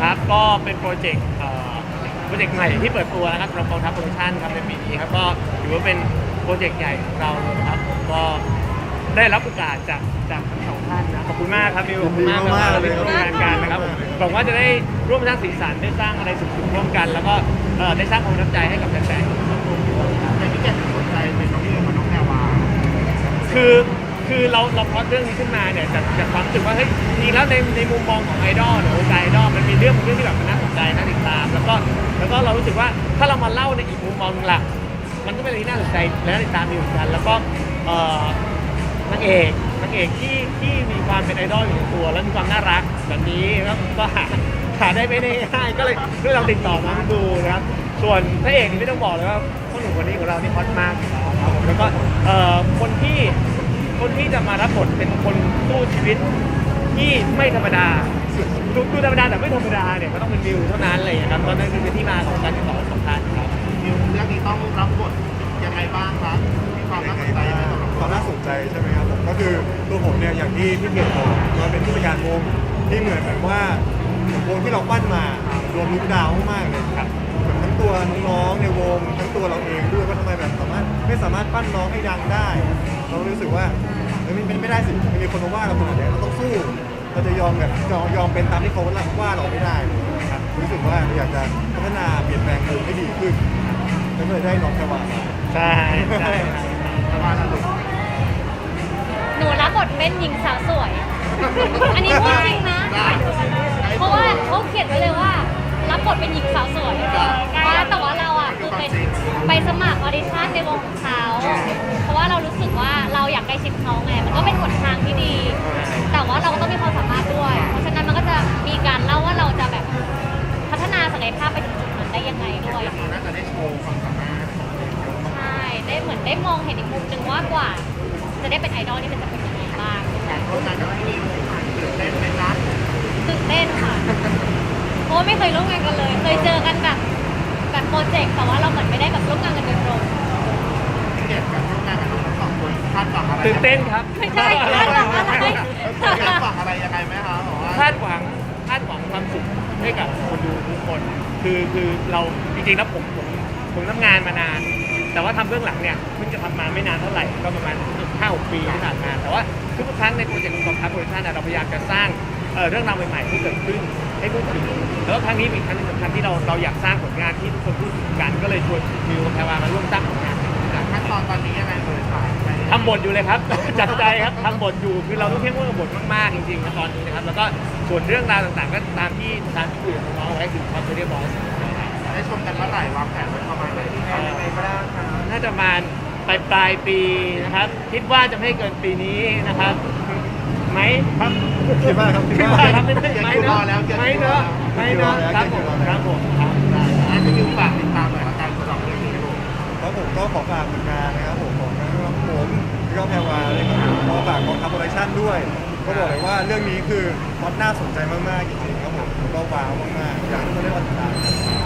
ครับก็เป็นโปรเจกต์เอ่อโปรเจกต์ใหม่ที่เปิดตัวนะครับสำหรับกองทัพโปรดักชั่นครับในปีนี้ครับก็ถือว่าเป็นโปรเจกต์ใหญ่ของเราเลยนะครับผมก็ได้รับโอกาสจากจากทั้งสองท่านนะขอบคุณมากครับมิวขอบคุณมากยินดีมากๆครับเลยที่ร่วมงานกันนะครับผมหวังว่าจะได้ร่วมสร้างสีสันได้สร้างอะไรสุดๆร่วมกัน แล้วก็เอ่อได้สร้างความประทับใจให้กับแฟนๆทุกคนด้วยครับแต่ที่แกสนใจเป็นน้อ คือเราเราพอตเรื่องนี้ขึ้นมาเนี่ยจากจากความรู้สึกว่าเฮ้ยจริงแล้วในในมุมมองของไอดอลหรือวงการไอดอลมันมีเรื่องเรื่องที่แบบมันน่าสนใจน่าติดตาม แล้วก็แล้วก็เรารู้สึกว่าถ้าเรามาเล่าในอีกมุมมองหนึงล่ะมันก็เป็นอะไรที่น่าสนใจและน่าติดตามอยู่เหมือนกัน แล้วก็เอ่อนางเอกนางเอกที่ที่มีความเป็นไอดอลอยู่ในตัว แล้วมีความน่ารักแบบนี้ก็ก็หาหาได้ไม่ได้ง่ายก็เลยก็เลยลองติดต่อมาดูนะครับ ส่วนพระเอกนี่ไม่ต้องบอกเลยว่าพ่อหนุ่มคนนี้ของเรานี่ฮอตมากครับผมแล้วก็เอ่อคนที่ คนที่จะมารับบทเป็นคนสู้ชีวิตที่ไม่ธรรมดาดูดูธรรมดาแต่ไม่ธรรมดาเนี่ยก็ต้องเป็นวิวเท่านั้นเลยครับตอนนั้นคือเป็นที่มาของการติดต่อของท่านครับมิวเรื่องนี้ต้องรับบทยังไงบ้างครับมีความน่าสนใจไหมสำหรับความน่าสนใจใช่ไหมครับผมก็คือตัวผมเนี่ยอย่างที่พี่เกียรติบอกว่าเป็นผู้จัดการวงที่เหมือนแบบว่าเหมือนวงที่เราปั้นมารวมลุกดาวมากๆเลยครับเหมือนทั้งตัวน้องๆในวงทั้งตัวเราเองด้วยว่าทำไมแบบสามารถไม่สามารถปั้นน้องให้ดังได้ รู้สึกว่าเฮ้ยมันเป็นไม่ได้สิมันมีคนมาว่าเราขนาดนี้เราต้องสู้ เราจะยอมแบบยอมยอมเป็นตามที่เขาว่าเราไม่ได้ครับรู้สึกว่าอยากจะพัฒนาเปลี่ยนแปลงตัวงให้ดีขึ้นแล้วก็เลยได้น้องแพรวามาใช่ใช่แพรวาล่ะลูกหนูรับบทเป็นหญิงสาวสวย อันนี้พูดจริงนะ เพราะว่าเขาเขียนไว้เลยว่า รับบทเป็นหญิงสาวสวยแต่ว่าเราอะคือเป็นไปสมัครออดิชั่นในวงของเขาเพราะว่า ใกล้ชิดเขาไงมันก็เป็นหนทางที่ดี แต่ว่าเราก็ต้องมีความสามารถด้วย เพราะฉะนั้นมันก็จะมีการเล่าว่าเราจะแบบพัฒนาศักยภาพไปถึงจุดนั้นได้ยังไงด้วยเรื่องนี้น่าจะได้โชว์ความสามารถใช่ ได้เหมือนได้มองเห็นอีกมุมหนึ่งว่ากว่า จะได้เป็นไอดอลนี่มันจะเป็นยังไงบ้างการร่วมงานกับพี่มิวตื่นเต้นไหมจ๊ะตื่นเต้นค่ะเพราะว่าไม่เคยร่วมงานกันเลย เคยเจอกันแบบแบบโปรเจกต์แต่ว่าเราเหมือนไม่ได้แบบร่วมงานกันโดยตรง ตื่นเต้นครับไม่ใช่คาดหวังอะไรคาดหวังอะไรยังไงไหมคะบผ่าคาดหวังคาดหวังความสุขให้กับคนดูทุกคน คือคือเราจริงๆแล้วผมผมผมทำงานมานาน แต่ว่าทำเบื้องหลังเนี่ยเพิ่งจะทำมาไม่นานเท่าไหร่ก็ประมาณห้าหกปีที่ผ่านมาแต่ว่าทุกครั้งในโปรเจกต์ของกองทัพโปรดักชั่นเราพยายามจะสร้างเรื่องราวใหม่ๆที่เกิดขึ้นให้พูดถึงแล้วครั้งนี้เป็นครั้งสำคัญที่เราเราอยากสร้างผลงานที่ทุกคนพูดถึงกัน ก็เลยชวนมิวกับแพรวามาร่วมสร้างผลงาน ขั้นตอนตอนนี้ยังไงเลยค่ะไปทำบทอยู่เลยครับ จัดใจครับทำบทอยู่คือเราต้องเข้มงวดกับบทมากๆจริงๆนะตอนนี้นะครับแล้วก็ส่วนเรื่องราวต่างๆ ก็ตามที่ตามที่คุยกับน้องๆไว้คือความเรียบร้อยได้ชมกันเมื่อไหร่วางแผนไว้ประมาณไหนที่ไหนยังไงก็ได้ค่ะน่าจะประมาณปลายปลายๆปีนะครับ คิดว่าจะไม่ให้เกินปีนี้นะครับไหมครับคิดว่าครับคิคิดดว่าว่าครับไม่ไม่ไม่เนอะไม่เนอะไม่เนอะครับผมครับผมครับ ขอฝากผลงานนะครับผมของทั้งผมพี่ก้องแพรวาเลยครับผมขอฝากกองทัพโปรดักชั่นด้วยก็บอกเลยว่าเรื่องนี้คือมันน่าสนใจมากๆจริงๆครับผมแล้วก็ว้าวมากๆอยากให้ทุกคนได้มาติดตามครับ